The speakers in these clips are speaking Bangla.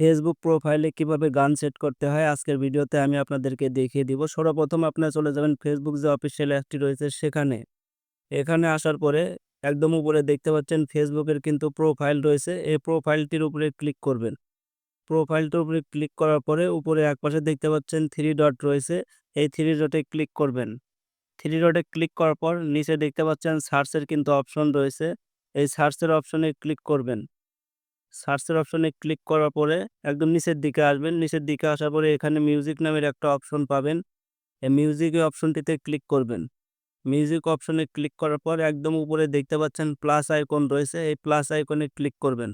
ফেসবুক প্রোফাইলে কীভাবে গান সেট করতে হয়, আজকের ভিডিওতে আমি আপনাদেরকে দেখিয়ে দিব। সর্বপ্রথম আপনারা চলে যাবেন ফেসবুক যে অফিসিয়াল অ্যাপটি রয়েছে সেখানে। এখানে আসার পরে একদম উপরে দেখতে পাচ্ছেন ফেসবুকের কিন্তু প্রোফাইল রয়েছে। এই প্রোফাইলটির উপরে ক্লিক করবেন। প্রোফাইলটির উপরে ক্লিক করার পরে উপরে একপাশে দেখতে পাচ্ছেন থ্রি ডট রয়েছে। এই থ্রি ডটে ক্লিক করবেন। থ্রি ডটে ক্লিক করার পর নিচে দেখতে পাচ্ছেন সার্চের কিন্তু অপশন রয়েছে। এই সার্চের অপশনে ক্লিক করবেন। সার্চের অপশনে ক্লিক করার পরে একদম নিচের দিকে আসবেন। নিচের দিকে আসার পরে এখানে মিউজিক নামের একটা অপশন পাবেন। এই মিউজিক অপশনটিতে ক্লিক করবেন। মিউজিক অপশনে ক্লিক করার পর একদম উপরে দেখতে পাচ্ছেন প্লাস আইকন রয়েছে। এই প্লাস আইকনে ক্লিক করবেন।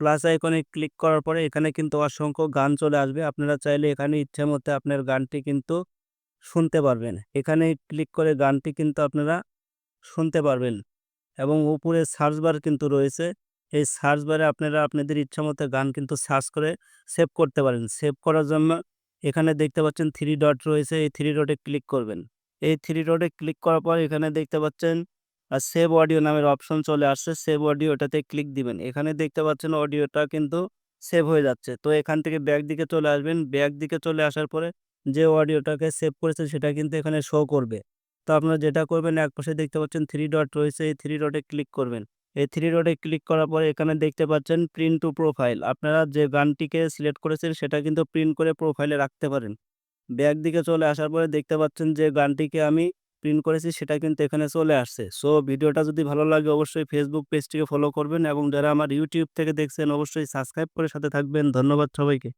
প্লাস আইকনে ক্লিক করার পরে এখানে কিন্তু অসংখ্য গান চলে আসবে। আপনারা চাইলে এখানে ইচ্ছে মতো আপনার গানটি কিন্তু শুনতে পারবেন। এখানে ক্লিক করে গানটি কিন্তু আপনারা শুনতে পারবেন এবং উপরে সার্চ বার কিন্তু রয়েছে। এই সার্চ বারে আপনারা আপনাদের ইচ্ছা মতো গান কিন্তু সার্চ করে সেভ করতে পারেন। সেভ করার জন্য এখানে দেখতে পাচ্ছেন থ্রি ডট রয়েছে, এই থ্রি ডটে ক্লিক করবেন। এই থ্রি ডটে ক্লিক করার পর এখানে দেখতে পাচ্ছেন সেভ অডিও নামের অপশন চলে আসছে। সেভ অডিওটাতে ক্লিক দিবেন। এখানে দেখতে পাচ্ছেন অডিওটা কিন্তু সেভ হয়ে যাচ্ছে। তো এখান থেকে ব্যাক দিকে চলে আসবেন। ব্যাক দিকে চলে আসার পরে যে অডিওটাকে সেভ করেছেন সেটা কিন্তু এখানে শো করবে। তো আপনারা যেটা করবেন, একপাশে দেখতে পাচ্ছেন থ্রি ডট রয়েছে, এই থ্রি ডটে ক্লিক করবেন। এই থ্রি ডটে ক্লিক করার পরে এখানে দেখতে পাচ্ছেন প্রিন্ট টু প্রোফাইল আপনারা যে গানটিকে সিলেক্ট করেছেন সেটা কিন্তু প্রিন্ট করে প্রোফাইলে রাখতে পারেন। ব্যাক দিকে চলে আসার পরে দেখতে পাচ্ছেন যে গানটিকে আমি প্রিন্ট করেছি, সেটা কিন্তু এখানে চলে আসছে। সো ভিডিওটা যদি ভালো লাগে অবশ্যই ফেসবুক পেজটিকে ফলো করবেন এবং যারা আমার ইউটিউব থেকে দেখছেন অবশ্যই সাবস্ক্রাইব করে সাথে থাকবেন। ধন্যবাদ সবাইকে।